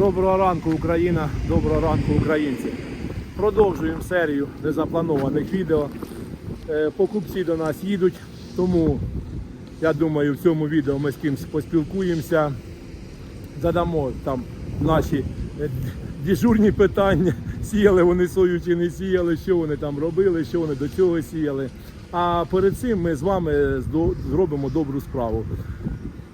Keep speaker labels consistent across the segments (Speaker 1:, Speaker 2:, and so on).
Speaker 1: Доброго ранку, Україна, доброго ранку, українці. Продовжуємо серію незапланованих відео. Е, Покупці до нас їдуть, тому я думаю, в цьому відео ми з кимось поспілкуємося, задамо там наші е, дежурні питання, сіяли вони сою чи не сіяли, що вони там робили, що вони до цього сіяли. А перед цим ми з вами зробимо добру справу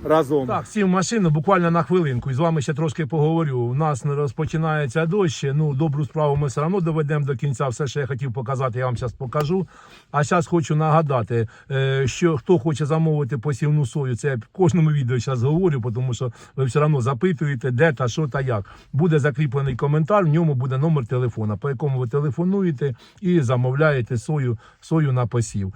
Speaker 1: разом. Так, сів в машину буквально на хвилинку і з вами ще трошки поговорю. У нас не розпочинається дощ. Ну, добру справу ми все одно доведемо до кінця. Все, що я хотів показати, я вам зараз покажу. А зараз хочу нагадати, е, що хто хоче замовити посівну сою, це я в кожному відео зараз говорю, тому що ви все одно запитуєте, де та що та як. Буде закріплений коментар, в ньому буде номер телефона, по якому ви телефонуєте і замовляєте сою, сою на посів.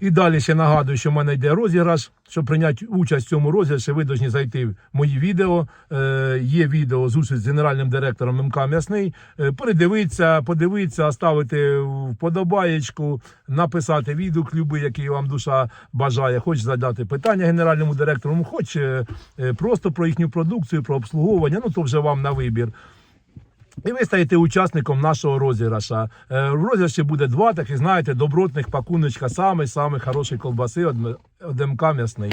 Speaker 1: І далі ще нагадую, що в мене йде розіграш. Щоб прийняти участь в цьому розіграші, ви повинні зайти в мої відео. Е, є відео зустріч з генеральним директором МК М'ясний. Е, передивитися, подивитися, ставити вподобаєчку, написати відгук, любий, який вам душа бажає. Хоч задати питання генеральному директору, хоч е, е, просто про їхню продукцію, про обслуговування. Ну то вже вам на вибір. І ви стаєте учасником нашого розіграша. Е, В розіграші буде два таких, знаєте, добротних пакуночка, самий самий хороший колбаси від МК м'ясний.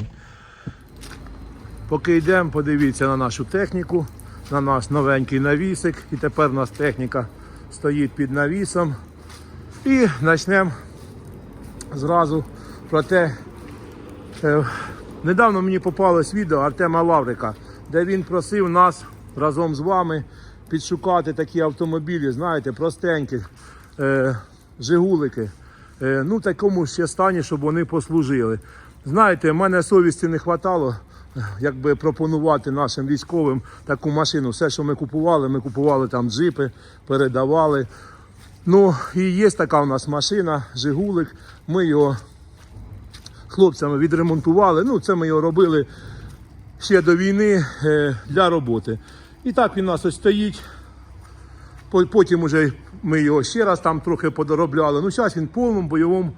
Speaker 1: Поки йдемо, подивіться на нашу техніку, на наш новенький навісик. І тепер у нас техніка стоїть під навісом. І почнемо зразу про те. Е, Недавно мені попалось відео Артема Лаврика, де він просив нас разом з вами підшукати такі автомобілі, знаєте, простенькі, е, жигулики. Е, ну, в такому ще стані, щоб вони послужили. Знаєте, в мене совісті не вистачало, якби пропонувати нашим військовим таку машину. Все, що ми купували, ми купували там джипи, передавали. Ну, і є така у нас машина, Жигулик. Ми його хлопцями відремонтували. Ну, це ми його робили ще до війни е, для роботи. І так він у нас ось стоїть. Потім уже ми його ще раз там трохи подоробляли. Ну, зараз він повному бойовому,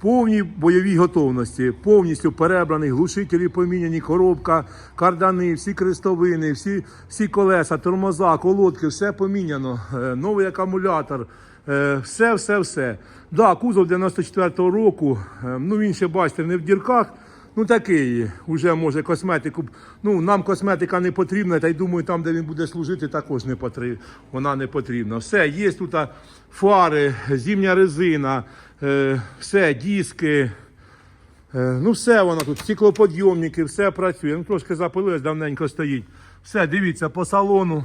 Speaker 1: повній бойовій готовності, повністю перебраний, глушителі поміняні, коробка, кардани, всі крестовини, всі, всі колеса, тормоза, колодки, все поміняно. Е, Новий акумулятор, е, все, все, все. Да, кузов 94-го року, е, ну він ще бачите, не в дірках. Ну такий, уже може косметику. Ну нам косметика не потрібна, та й думаю, там, де він буде служити, також не потрібна. Вона не потрібна. Все, є тут фари, зімня резина, е, все, диски. Е, ну все воно тут, стеклоподйомники, все працює. Ну трошки запилилось, давненько стоїть. Все, дивіться, по салону.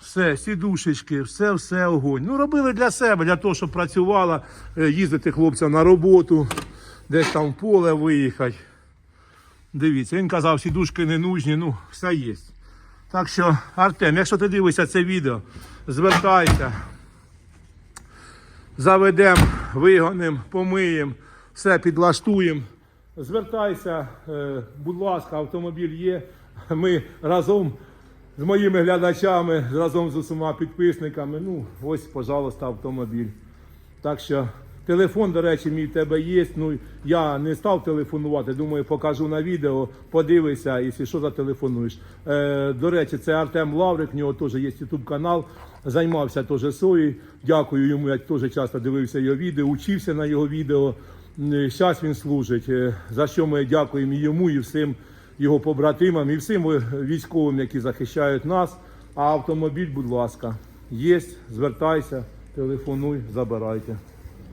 Speaker 1: Все, сідушечки, все, все огонь. Ну, робили для себе, для того, щоб працювала, е, їздити хлопцям на роботу, десь там в поле виїхати. Дивіться, він казав, сідушки не нужні, ну, все є. Так що, Артем, якщо ти дивишся це відео, звертайся. Заведемо, вигонимо, помиємо, все підлаштуємо. Звертайся, е, будь ласка, автомобіль є. Ми разом з моїми глядачами, разом з усіма підписниками. Ну, ось, пожалуйста, автомобіль. Так що телефон, до речі, мій в тебе є. Ну, я не став телефонувати, думаю, покажу на відео, подивися, якщо що зателефонуєш. Е, до речі, це Артем Лаврик, в нього теж є YouTube канал. Займався теж соєю. Дякую йому, я теж часто дивився його відео, учився на його відео. Зараз він служить. Е, За що ми дякуємо і йому, і всім його побратимам, і всім військовим, які захищають нас. А автомобіль, будь ласка, є, звертайся, телефонуй, забирайте.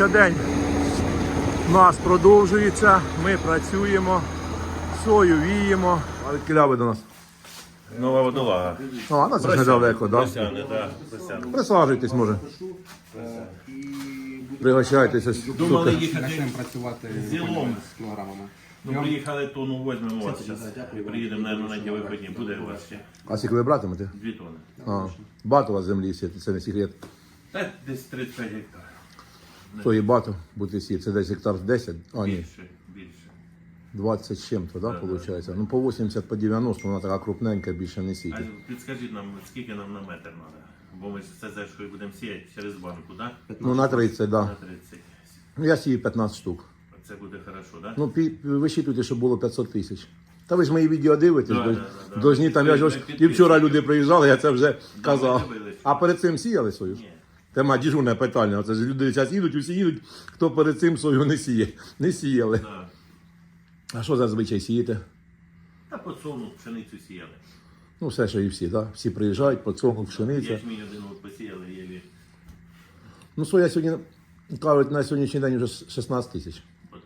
Speaker 1: Так день у нас продовжується. Ми працюємо, сою віємо. А від кіля ви до нас?
Speaker 2: Нова водолага.
Speaker 1: А, це ж недалеко, так?
Speaker 2: Просяне.
Speaker 1: Присаджуйтесь, може. Пригощайтеся.
Speaker 2: Думали їхати
Speaker 3: працювати
Speaker 2: Зілом.
Speaker 3: з кілограмами.
Speaker 2: Ну, приїхали тонну возьмемо вас зараз. Приїдемо, мабуть, на ті виходні. Буде у вас ще
Speaker 1: А скільки ви братимете?
Speaker 2: дві тони.
Speaker 1: А, багато у вас землі сіти, це не секрет.
Speaker 2: Та десь 35 гектар.
Speaker 1: То є багато бути сіти. Це десь гектар 10, а ні,
Speaker 2: Більше, більше.
Speaker 1: 20 з чим-то, да, виходить? Ну по 80, по 90, вона така крупненька, більше не
Speaker 2: А підскажіть нам, скільки нам на метр треба? Бо ми ж це зешкою будемо сіяти через банку, так?
Speaker 1: Ну на 30, да.
Speaker 2: 30.
Speaker 1: Ну я сію 15 штук.
Speaker 2: Це буде хорошо, так?
Speaker 1: Ну, пі- висчитуйте, щоб було 500 тисяч. Та ви ж мої відео дивитесь,
Speaker 2: Да, да, да, да.
Speaker 1: должні там, я ж ось і вчора люди приїжджали, я це вже казав. А перед цим сіяли свою?
Speaker 2: Ні.
Speaker 1: Тема діжурне питання. Оце ж люди зараз їдуть, усі їдуть, хто перед цим свою не сіє. Не сіяли.
Speaker 2: Да.
Speaker 1: А що зазвичай сієте?
Speaker 2: Та подсолнух, пшеницю сіяли.
Speaker 1: Ну, все, що і всі, так? Всі приїжджають, подсолнух, пшениця.
Speaker 2: Ячмінь один от посіяли, єві
Speaker 1: Ну, соя сьогодні, кажуть, на сьогоднішній день вже 16 тисяч.
Speaker 2: да?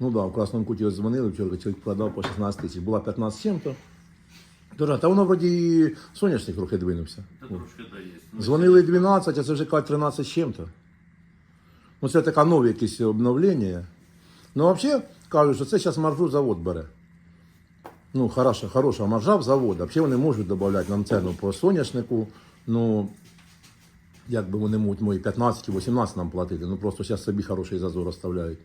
Speaker 1: Ну так, да, в Красному Куті дзвонили, вчора чоловік продав по 16 тисяч. Була 15 чим-то. Дуже, Та воно вроді і соняшник трохи двинувся.
Speaker 2: Та трошки є. Ну,
Speaker 1: Дзвонили 12, а це вже кажуть 13 з чим-то. Ну, це таке нове якесь обновлення. Ну, взагалі, кажуть, що це зараз маржу завод бере. Ну, хороша, хороша маржа в завод. Взагалі вони можуть додати нам ціну по соняшнику. Ну, як би вони можуть мої 15 18 нам платити. Ну просто зараз собі хороший зазор оставляють.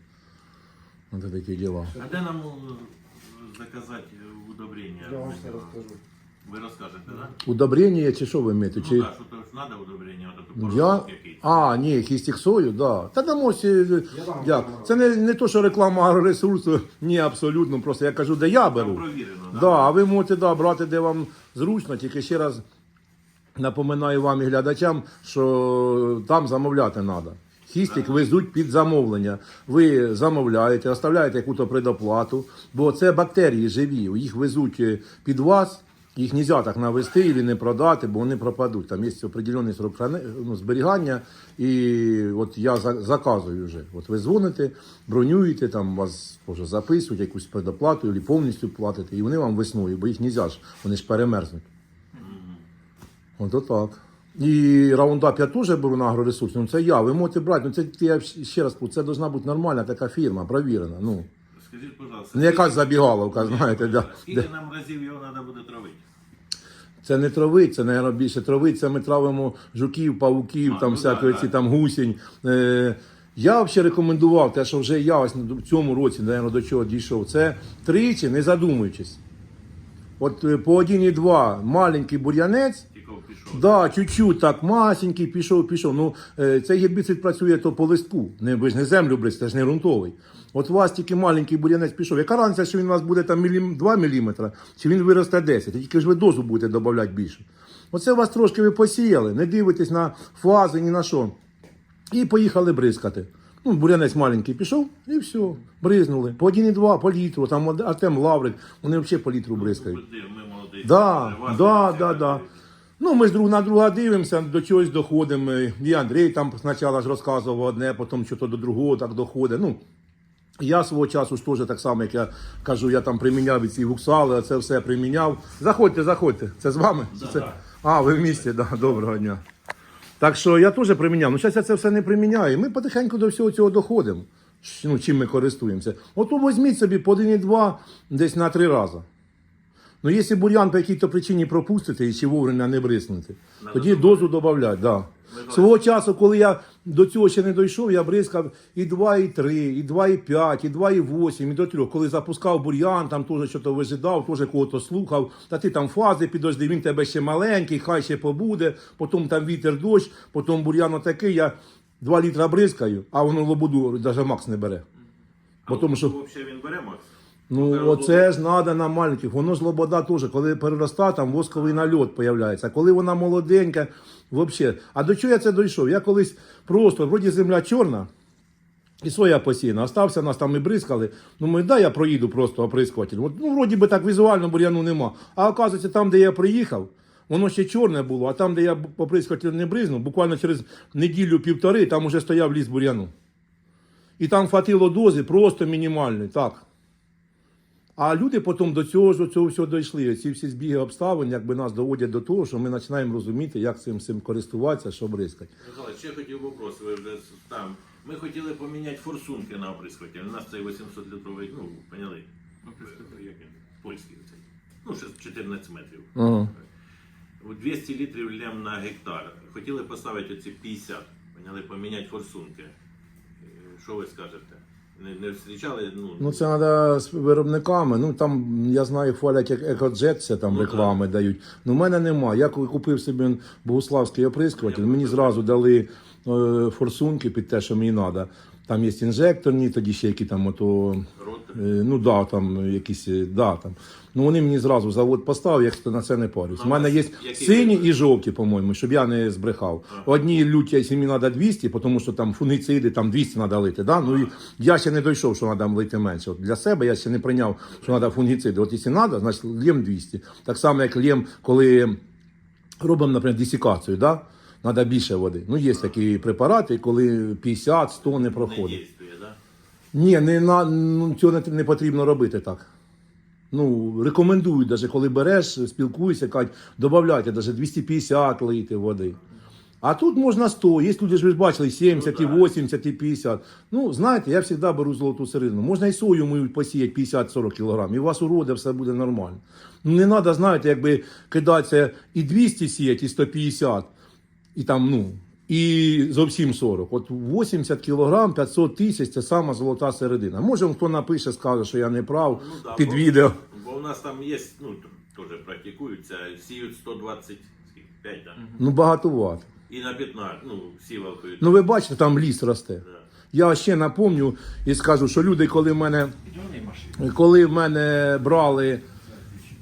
Speaker 1: Ось такі діла.
Speaker 2: А де нам е, заказати?
Speaker 3: Я вам все розкажу.
Speaker 2: Ви розкажете, так?
Speaker 1: Удобрення чи що ви маєте?
Speaker 2: Да?
Speaker 1: Чи...
Speaker 2: Ну так, що то треба удобрення, от
Speaker 1: Я?
Speaker 2: порошок якийсь.
Speaker 1: А, ні, хістіксою, да. Та дамо сі... я... Це не, не то, що реклама агроресурсу, ні, абсолютно. Просто я кажу, де я беру.
Speaker 2: Провірено, да?
Speaker 1: Да, а ви можете да, брати, де вам зручно, тільки ще раз напоминаю вам і глядачам, що там замовляти треба. Хістик везуть під замовлення. Ви замовляєте, оставляєте якусь предоплату, бо це бактерії живі, їх везуть е, під вас. Їх не можна так навести і не продати, бо вони пропадуть. Там є определений срок ну, зберігання, і от я заказую вже. От ви дзвоните, бронюєте, там вас може записують якусь предоплату, або повністю платите, і вони вам весною, бо їх не можна ж, вони ж перемерзнуть. Ото так. І раундап я теж беру на агроресурс, ну це я, ви можете брати, ну це я ще раз кажу, це должна бути нормальна така фірма, провірена. Ну,
Speaker 2: Скажіть, пожалуйста,
Speaker 1: не якась забігаловка, знаєте, да.
Speaker 2: скільки нам разів його треба буде травити?
Speaker 1: Це не травить, це, мабуть, більше травить, це ми травимо жуків, павуків,
Speaker 2: А,
Speaker 1: там
Speaker 2: ну да,
Speaker 1: ці
Speaker 2: да.
Speaker 1: там гусінь. Е, я взагалі рекомендував те, що вже я ось в цьому році, мабуть, до чого дійшов, це тричі, не задумуючись. От е, по 1,2 маленький бур'янець,
Speaker 2: Тільки пішов.
Speaker 1: Да, чуть-чуть так масенький, пішов, пішов. Ну, е, цей гербіцид працює то по листку. Не, ви ж не землю бризь, це ж не ґрунтовий. От у вас тільки маленький бур'янець пішов. Яка разниця, що він у вас буде там мілім, 2 мм, чи він виросте 10, тільки ж ви дозу будете додавати більше. Оце у вас трошки ви посіяли, не дивитесь на фази, ні на що. І поїхали бризкати. Ну, бурянець маленький пішов, і все, бризнули. По 1,2, по літру, там Артем Лаврик, вони взагалі по літру бризкають.
Speaker 2: Ми молодий.
Speaker 1: Да, да, да, да. Ну, ми ж друг на друга дивимося, до чогось доходимо. І Андрій там спочатку ж розказував одне, потім що то до другого так доходить. Ну, я свого часу ж теж так само, як я кажу, я там приміняв і ці гуксали, це все приміняв. Заходьте, заходьте. Це з вами? це...
Speaker 2: да.
Speaker 1: А, ви в місті, да, доброго дня. Так що я теж приміняв. Ну, зараз я це все не приміняю. Ми потихеньку до всього цього доходимо. Ну, чим ми користуємося. Ото візьміть собі по 1,2 десь на три рази. Ну, якщо бур'ян по якій-то причині пропустите і чи вовремя не бриснете, тоді дозу додати, да. Свого часу, коли я до цього ще не дійшов, я бризкав і 2,3, і 2,5, і 2,8, і до 3. Коли запускав бур'ян, там теж щось вижидав, теж кого-то слухав, та ти там фази підожди, він тебе ще маленький, хай ще побуде, потім там вітер дощ, потім бур'ян отакий, я 2 літра бризкаю, а воно лободу навіть макс не бере. Бо тому що
Speaker 2: Взагалі він бере, Макс?
Speaker 1: Ну, оце ж треба на маленьких. Воно ж лобода теж, коли переростає, там восковий нальот появляється. А коли вона молоденька, взагалі. А до чого я це дійшов? Я колись просто, вроді земля чорна, і соя посіяна. Остався, нас там і бризкали. Ну, ми, да, я проїду просто оприскуватель. От, ну, вроді би так візуально бур'яну нема. А оказується, там, де я приїхав, воно ще чорне було, а там, де я оприскуватель не бризнув, буквально через неділю-півтори, там уже стояв ліс бур'яну. І там хватило дози просто мінімальної. Так. А люди потім до цього ж цього всього дійшли. Ці всі збіги обставин якби нас доводять до того, що ми починаємо розуміти, як цим, цим користуватися, що бризкати.
Speaker 2: Михайло, ще хотів вопрос, ви вже там. Ми хотіли поміняти форсунки на оприскуватель. У нас цей 800 літровий, ну, поняли? Як він? Польський цей. Ну, ще 14 метрів.
Speaker 1: Ага.
Speaker 2: 200 літрів лям на гектар. Хотіли поставити оці 50, поняли, поміняти форсунки. Е, Що ви скажете? Не, не зустрічали? Ну,
Speaker 1: Ну, це треба з виробниками. Ну там я знаю, хвалять як екоджет, це там
Speaker 2: Ну,
Speaker 1: реклами дають. Ну, в мене нема. Я коли купив собі богуславський оприскуватель, мені зразу дали е, форсунки під те, що мені треба. Там є інжекторні, тоді ще які там ото.
Speaker 2: рот.
Speaker 1: Е, Ну да, там якісь, е, да, там. Ну вони мені зразу завод поставив, як на це не парюсь. У
Speaker 2: Ну,
Speaker 1: мене є сині і жовті, по-моєму, щоб я не збрехав. Одні люті, якщо мені треба 200, тому що там фунгіциди, там 200 треба лити. Да? Ну і я ще не дійшов, що треба лити менше. От для себе я ще не прийняв, що треба фунгіциди. От якщо треба, значить лєм 200. Так само, як лєм, коли робимо, наприклад, десикацію, да? треба більше води. Ну, є такі препарати, коли 50-100 не
Speaker 2: Не
Speaker 1: проходить. Ні, не на ну, цього не, не потрібно робити так. Ну, рекомендують, навіть коли береш, спілкуєшся, кажуть, додавайте навіть 250 лити води. А тут можна 100. Є люди ж ви ж бачили, і 70, і 80, і 50. Ну, знаєте, я завжди беру золоту середину. Можна і сою мою посіяти 50-40 кг, і у вас урода все буде нормально. Ну, не треба, знаєте, якби кидатися і 200 сіяти, і 150, і там, ну, і зовсім 40. От 80 кг, 500 тисяч це сама золота середина. Може, хто напише, скаже, що я не прав
Speaker 2: Ну, да,
Speaker 1: під
Speaker 2: бо-
Speaker 1: відео.
Speaker 2: Бо у нас там є, ну, теж практикуються, сіють 125, да?
Speaker 1: Ну, багатовато.
Speaker 2: І на 15, ну, сівалкою.
Speaker 1: Ну, ви бачите, там ліс росте. Я ще напомню і скажу, що люди, коли в мене, коли в мене брали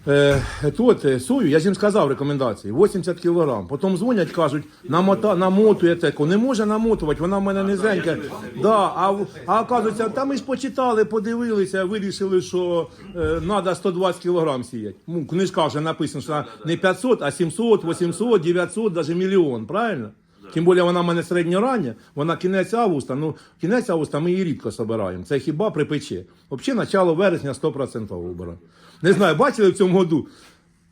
Speaker 1: е, тут, е, сою, я ж їм сказав рекомендації, 80 кг. Потім дзвонять, кажуть, намота, намотує теку. Не може намотувати, вона в мене низенька. Да, а, а оказується, та ми ж почитали, подивилися, вирішили, що е, треба 120 кг сіяти. Ну, книжка вже написано, що не 500, а 700, 800, 900, навіть мільйон, правильно? Тим більше вона в мене середньорання, вона кінець августа. Ну, кінець августа ми її рідко збираємо. Це хіба при печі. Взагалі, начало вересня 100% вибираємо. Не знаю, бачили в цьому году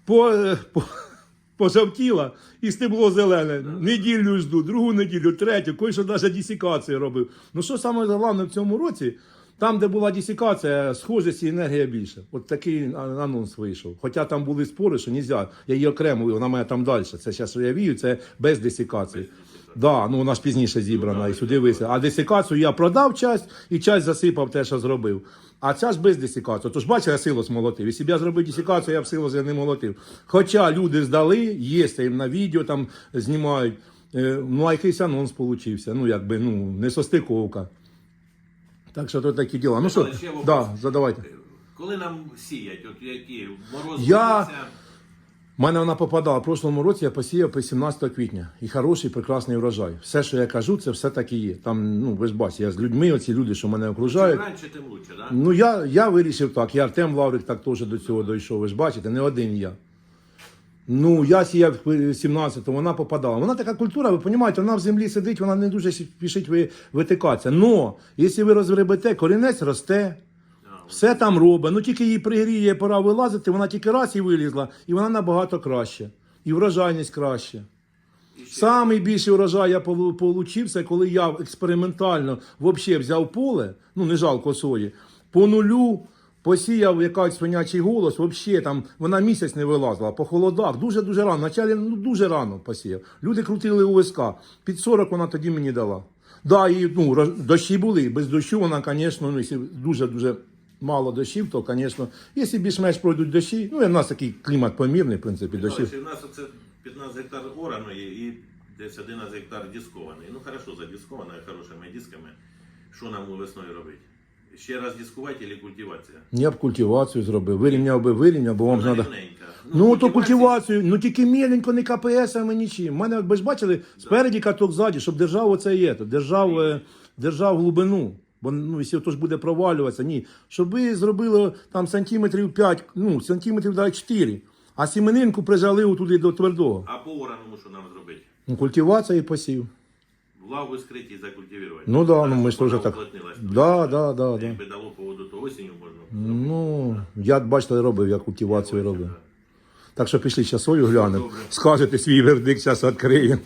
Speaker 1: по, е, по, пожовтіла і стебло зелене. Неділю жду, другу неділю, третю, кой що навіть дісікацію робив. Ну що саме головне в цьому році? Там, де була дісікація, схожість і енергія більше. От такий анонс вийшов. Хоча там були спори, що нельзя. Я її окремо, вона має там далі. Це зараз я вію, це без десикації. Да, ну вона ж пізніше зібрана і сюди висить. А десикацію я продав часть і часть засипав те, що зробив. А ця ж без десикації. Тож бачите, я силос молотив. Якщо б я зробив десикацію, я б силос не молотив. Хоча люди здали, є це їм на відео там знімають. Е, Ну, а якийсь анонс получився. Ну, якби, ну, не состиковка. Так що то такі діла. Ну що, да, задавайте.
Speaker 2: Коли нам сіять, от які мороз
Speaker 1: Я- У мене вона попадала. В прошлому році я посіяв по 17 квітня. І хороший, прекрасний урожай. Все, що я кажу, це все так і є. Там, ну, ви ж бачите, я з людьми, оці люди, що мене
Speaker 2: чим
Speaker 1: окружають.
Speaker 2: раніше, тим лучше, да?
Speaker 1: Ну, я, я вирішив так. І Артем Лаврик так теж до цього дійшов. Ви ж бачите, не один я. Ну, я сіяв 17-го, вона попадала. Вона така культура, ви розумієте, вона в землі сидить, вона не дуже спішить витикатися. Но, якщо ви розгребете, корінець росте, все там робить. Ну тільки її пригріє, пора вилазити, вона тільки раз і вилізла, і вона набагато краще. І врожайність краще. Самий більший урожай я полу- получився, коли я експериментально взагалі взяв поле, ну не жалко сої, по нулю посіяв якийсь свинячий голос, взагалі там вона місяць не вилазила, по холодах, дуже-дуже рано. Вначалі ну, дуже рано посіяв. Люди крутили УСК. Під 40 вона тоді мені дала. Да, і ну, дощі були. Без дощу вона, звісно, ну, дуже-дуже мало дощів, то, звісно, якщо більш-менш пройдуть дощі, ну, і в нас такий клімат помірний, в принципі, дощів.
Speaker 2: У нас оце 15 гектар ораної і десь 11 гектар дискований. Ну хорошо, задисковано хорошими дисками. Що нам весною робити? Ще раз дискувати чи культивація?
Speaker 1: Я б культивацію зробив, вирівняв би вирівняв, бо вам треба.
Speaker 2: рівненька.
Speaker 1: Ну, то культивацію, ну тільки міленько, не КПСами, нічим. У мене, ви ж бачили, спереді каток ззаді, щоб держав оце є, держав, е, держав глибину. Бо ну, якщо то ж буде провалюватися, ні. Щоб ви зробили там сантиметрів 5, ну, сантиметрів дай 4, а сіменинку прижали туди до твердого.
Speaker 2: А по ораному що нам зробити?
Speaker 1: Ну, культивація і посів.
Speaker 2: лаву скрити і закультивувати.
Speaker 1: Ну да, ну ми ж теж так. Да, да, да, да.
Speaker 2: Якби дало поводу, то осінню можна.
Speaker 1: Ну, я бачите, робив, я культивацію робив. Так що пішли зараз сою глянемо. Скажете свій вердикт, зараз відкриємо.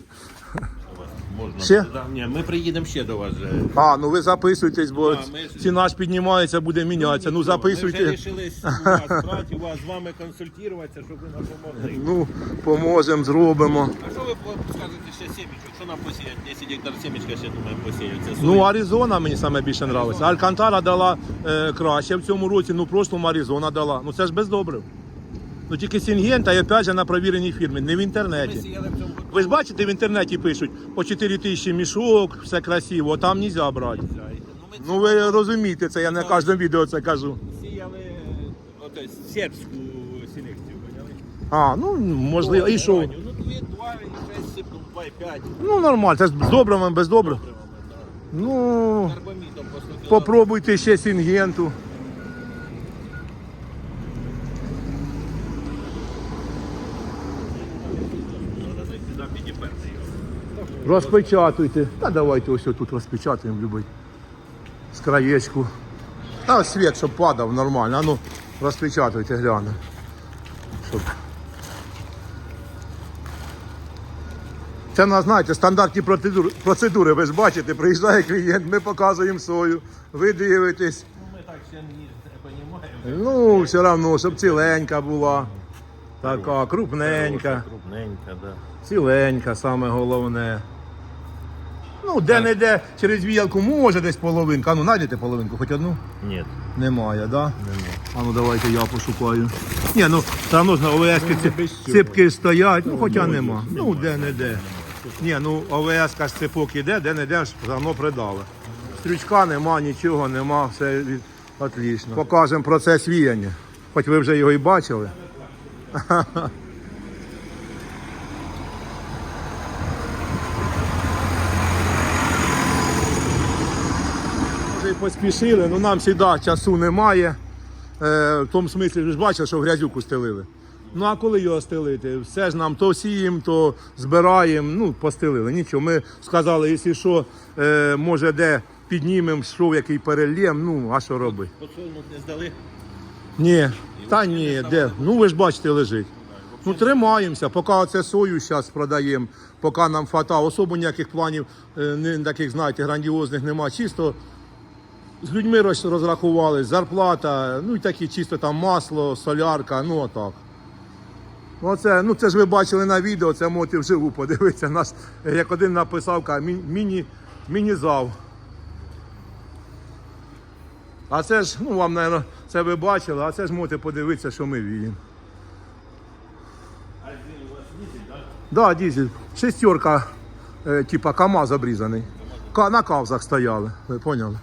Speaker 2: Можна.
Speaker 1: Ще?
Speaker 2: Да, ні, ми приїдемо ще до вас. же.
Speaker 1: А, ну ви записуйтесь, бо
Speaker 2: Да, ми
Speaker 1: ціна ж піднімається, буде мінятися. Ну
Speaker 2: Ми вже
Speaker 1: записуйте.
Speaker 2: вирішили у вас брати, у вас з вами консультуватися, щоб ви нам допомогли.
Speaker 1: Ну, поможемо, зробимо.
Speaker 2: А що ви по- скажете ще семечок? Що нам посіяти? 10 гектар семечка ще думаю посіяти. Це
Speaker 1: Ну. Аризона мені саме більше подобається. Алькантара дала е, краще в цьому році, ну в прошлому Аризона дала. Ну це ж без добрив. Ну тільки Сінгента і опять же на провіреній фірмі, не в інтернеті. Ви ж бачите, в інтернеті пишуть по 4 тисячі мішок, все красиво, там не можна брати.
Speaker 2: Ну,
Speaker 1: Ну ви розумієте, це я на кожному відео це кажу.
Speaker 2: сіяли сербську селекцію, поняли?
Speaker 1: А, ну можливо, і що?
Speaker 2: Ну, дві, два, і шесть, сипнув, два, і п'ять.
Speaker 1: Ну нормально, це з добривом, без добрив. Ну,
Speaker 2: Карбамідом по 100
Speaker 1: попробуйте ще Сінгенту.
Speaker 2: Треба зайти туди, підіперти його.
Speaker 1: Розпечатуйте. Та давайте ось тут розпечатаємо любий. З краєчку. Та світ, щоб падав нормально. А ну, розпечатуйте, гляну. Щоб... Це на, знаєте, стандартні процедури, процедури. Ви ж бачите, приїжджає клієнт, ми показуємо сою, ви дивитесь.
Speaker 2: Ну, ми так ще не розуміємо.
Speaker 1: Ну, все одно, щоб ціленька була. Така, крупненька.
Speaker 2: Крупненька, да.
Speaker 1: Ціленька, саме головне. Ну, де-не-де через віялку може десь половинка. А ну, знайдете половинку, хоч одну?
Speaker 2: Ні,
Speaker 1: Немає, да?
Speaker 2: немає.
Speaker 1: А ну давайте я пошукаю. Ні, ну все одно ж на ОВС ці ципки стоять, ну хоча нема. Ну де-не-де. Ні, ну ОВС ж ципок іде, де-не-де ж все одно придали. Стрючка нема, нічого нема, все від- отлично. Покажемо процес віяння. Хоч ви вже його і бачили. І поспішили, але нам завжди часу немає. Е, в тому смислі, ви ж бачили, що грязюку стелили. Ну а коли його стелити? Все ж нам то сіємо, то збираємо, ну, постелили. Нічого. Ми сказали, якщо що, е, може де піднімемо, що який перельєм, ну, а що робити?
Speaker 2: Подсолнух не здали.
Speaker 1: Ні, та ні, де? Ну ви ж бачите, лежить. Ну тримаємося, поки оце сою зараз продаємо, поки нам фата, особо ніяких планів, е, не таких, знаєте, грандіозних нема. Чисто з людьми роз- розрахували, зарплата, ну і такі чисто там масло, солярка, ну отак. Оце, ну це ж ви бачили на відео, це можете вживу подивитися. Нас, е, як один написав, каже, «Мі- міні, міні-зав. А це ж, ну вам, мабуть, це ви бачили, а це ж можете подивитися, що ми віємо.
Speaker 2: А він у вас дізель, так?
Speaker 1: Да, дізель. Шестерка, е, типа КАМАЗ обрізаний. Ка- На кавзах стояли, ви поняли?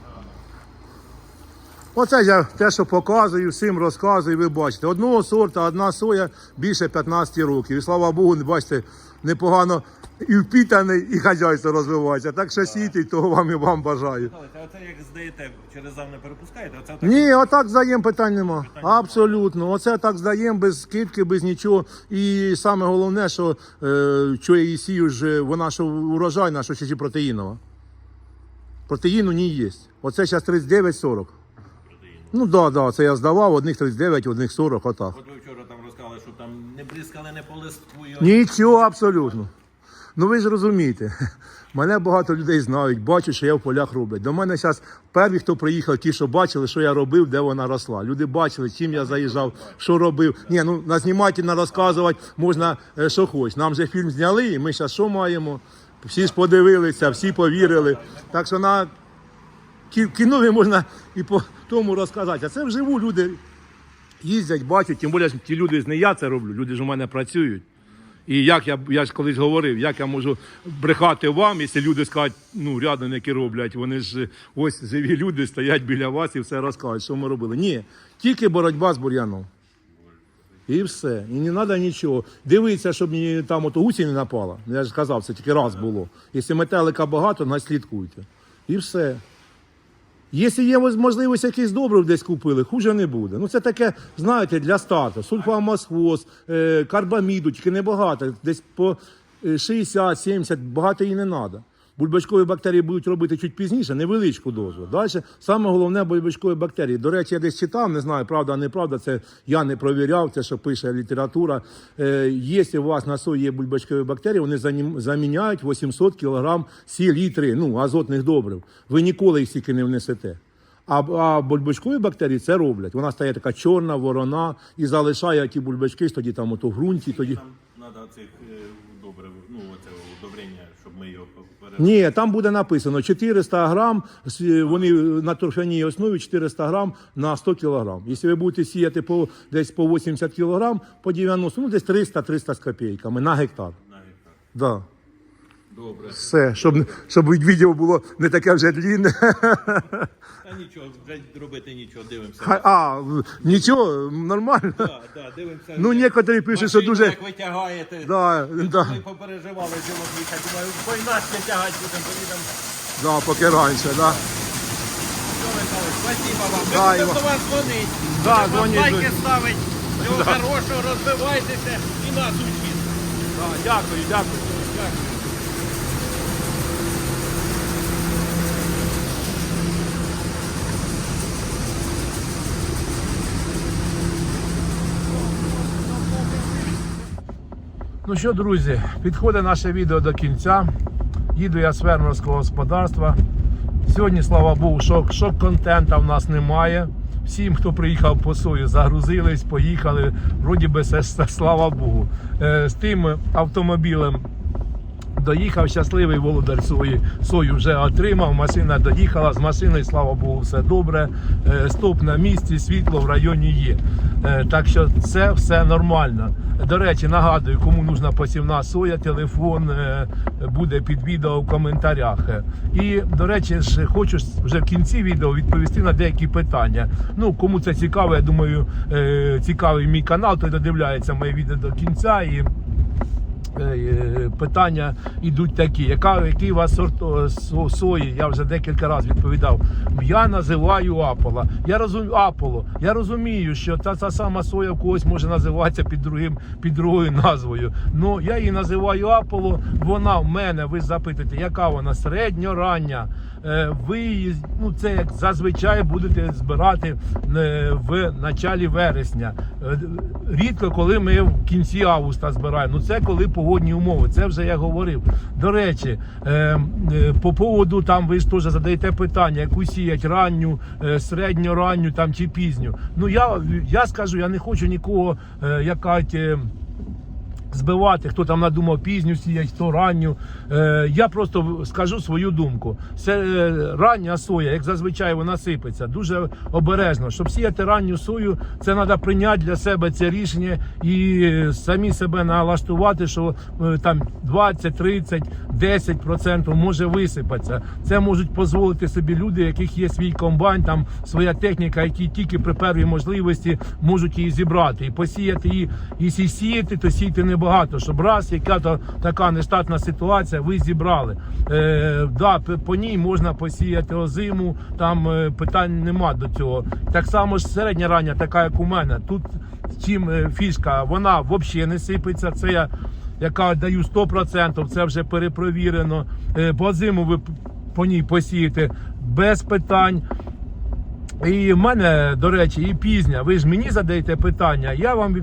Speaker 1: Оце я те, що показую, всім розказую, ви бачите. Одного сорта, одна соя більше 15 років. І слава Богу, бачите, непогано і впітаний, і хазяйство розвивається. Так що сійте, того вам і вам бажаю.
Speaker 2: Оце як здаєте, через зам не перепускаєте, оце так.
Speaker 1: Ні, отак здаємо питань нема. Абсолютно. Оце так здаємо без скидки, без нічого. І саме головне, що е, що я її сію ж, вона що урожайна, що ще й протеїнова. Протеїну не є. Оце зараз 39-40. Ну так, да, да, це я здавав, одних 39, одних 40, отак.
Speaker 2: От ви вчора там розказали, що там не бризкали, не по листку.
Speaker 1: Нічого абсолютно. Ну ви ж розумієте, мене багато людей знають, бачать, що я в полях роблю. До мене зараз перші, хто приїхав, ті, що бачили, що я робив, де вона росла. Люди бачили, чим я заїжджав, що робив. Ні, ну на знімательно розказувати можна, е, що хоч. Нам же фільм зняли, і ми зараз що маємо? Всі ж подивилися, всі повірили. Так що на кінові можна і по тому розказати. А це вживу люди їздять, бачать, тим більше ті люди не я це роблю, люди ж у мене працюють. І як я, я ж колись говорив, як я можу брехати вам, якщо люди скажуть, ну, рядом, які роблять, вони ж ось живі люди стоять біля вас і все розкажуть, що ми робили. Ні, тільки боротьба з бур'яном. І все. І не треба нічого. Дивіться, щоб ні, там ото гусі не напала. Я ж казав, це тільки раз було. Якщо метелика багато, наслідкуйте. І все. Якщо є можливість якийсь добрив десь купили, хуже не буде. Ну це таке, знаєте, для старту. Сульфамосфоз, е, карбаміду, тільки небагато, десь по е, 60-70, багато і не треба. Бульбачкові бактерії будуть робити чуть пізніше, невеличку дозу. Далі саме головне бульбачкові бактерії. До речі, я десь читав, не знаю, правда, неправда, це я не провіряв, це що пише література. Е, якщо у вас на сої є бульбачкові бактерії, вони заміняють 800 кг селітри, ну, азотних добрив. Ви ніколи їх стільки не внесете. А, а бульбачкові бактерії це роблять. Вона стає така чорна, ворона і залишає ті бульбачки тоді там ото в ґрунті. Тоді...
Speaker 2: Нам треба цих е, добрив, ну оце удобрення, щоб ми його.
Speaker 1: Ні, там буде написано 400 грам, вони на торфяній основі 400 грам на 100 кілограм. Якщо ви будете сіяти по, десь по 80 кілограм, по 90, ну десь 300-300 з копійками на гектар.
Speaker 2: на гектар.
Speaker 1: Да.
Speaker 2: Добре.
Speaker 1: Все, щоб, щоб відео було не таке вже длінне.
Speaker 2: Та нічого, вже робити нічого, дивимося.
Speaker 1: Ха- А, нічого, нормально.
Speaker 2: Так, так, дивимося.
Speaker 1: Ну, некоторі пишуть, що
Speaker 2: Машину,
Speaker 1: дуже.
Speaker 2: Як ви тягаєте.
Speaker 1: Да, да,
Speaker 2: Ми попереживали чоловіка, думаю, по інакше тягати будемо, поїдемо.
Speaker 1: да, поки раніше, да.
Speaker 2: Що ви кажете? Спасибо вам. Ми
Speaker 1: Да,
Speaker 2: будемо до вас дзвонити.
Speaker 1: Да,
Speaker 2: Будемо вам
Speaker 1: дзвоніть,
Speaker 2: лайки
Speaker 1: дзвоніть.
Speaker 2: ставити. Всього хорошого, розвивайтеся і нас учіть.
Speaker 1: Да, Дякую, дякую. Ну що, друзі, підходить наше відео до кінця. Їду я з фермерського господарства. Сьогодні, слава Богу, шок, шок контента в нас немає. Всім, хто приїхав по сою, загрузились, поїхали. Вроді би, все, слава Богу. Е, з тим автомобілем доїхав щасливий володар сої. Сою вже отримав. Машина доїхала з машиною, слава Богу, все добре. Е, Стоп на місці, світло в районі є. Е, Так що це все нормально. До речі, нагадую, кому нужна посівна соя, телефон е, буде під відео в коментарях. І, до речі, ж хочу вже в кінці відео відповісти на деякі питання. Ну, кому це цікаво, я думаю, цікавий мій канал, той додивляється моє відео до кінця. І питання йдуть такі: яка, який у вас сорт о, со- сої? Я вже декілька разів відповідав. Я називаю Апола. Я розумію Аполо. Я розумію, що та, та сама соя в когось може називатися під другим під другою назвою. Ну я її називаю Аполо. Вона в мене. Ви запитаєте, яка вона середньорання. Е, Ви ну це як зазвичай будете збирати е, в началі вересня. Е, Рідко, коли ми в кінці августа збираємо. Ну це коли погодні умови. Це вже я говорив. До речі, по поводу там ви ж теж задаєте питання, яку сіять ранню, середньоранню там чи пізню. Ну я, я скажу, я не хочу нікого як кажуть, е, збивати, хто там надумав пізню сіять, хто ранню. Е, я просто скажу свою думку. Це е, рання соя, як зазвичай вона сипеться, дуже обережно. Щоб сіяти ранню сою, це треба прийняти для себе це рішення і самі себе налаштувати, що е, там 20, 30, 10% може висипатися. Це можуть дозволити собі люди, яких є свій комбайн, там своя техніка, які тільки при первій можливості можуть її зібрати і посіяти її. Якщо сіяти, то сіяти небагато, щоб раз, яка то така нештатна ситуація, ви зібрали. Е, да, по ній можна посіяти озиму, там е, питань нема до цього. Так само ж середня рання, така як у мене. Тут чим е, фішка, вона взагалі не сипеться. Це я яка даю 100%, це вже перепровірено. Е, По зиму ви по ній посієте без питань. І в мене, до речі, і пізня. Ви ж мені задаєте питання, я вам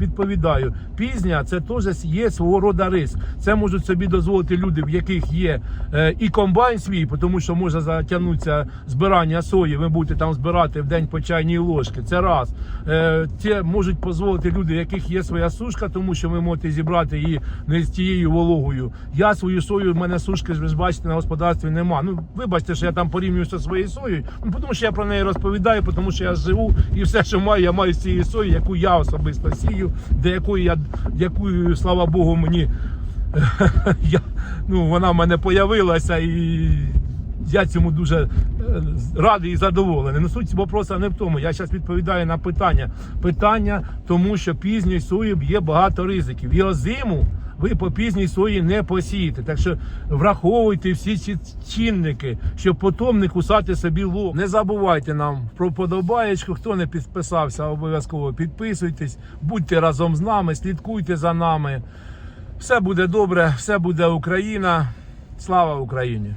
Speaker 1: відповідаю. Пізня це теж є свого роду рис. Це можуть собі дозволити люди, в яких є е, і комбайн свій, тому що може затягнутися збирання сої. Ви будете там збирати в день по чайній ложки. Це раз. Е, це можуть дозволити люди, в яких є своя сушка, тому що ви можете зібрати її не з тією вологою. Я свою сою, в мене сушки, ви ж бачите, на господарстві нема. Ну, вибачте, що я там порівнююся своєю соєю. Ну, тому що я про неї розповідаю, тому що я живу і все, що маю, я маю з цієї сої, яку я особисто сію, де якою я, якою, слава Богу, мені я, ну, вона в мене появилася і. Я цьому дуже е, радий і задоволений. Ну суть вопроса не в тому. Я зараз відповідаю на питання. Питання, тому що пізньої сої є багато ризиків. І озиму ви по пізній сої не посієте. Так що враховуйте всі ці чинники, щоб потім не кусати собі лоб. Не забувайте нам про подобаєчку. Хто не підписався, обов'язково підписуйтесь, будьте разом з нами, слідкуйте за нами. Все буде добре, все буде Україна. Слава Україні!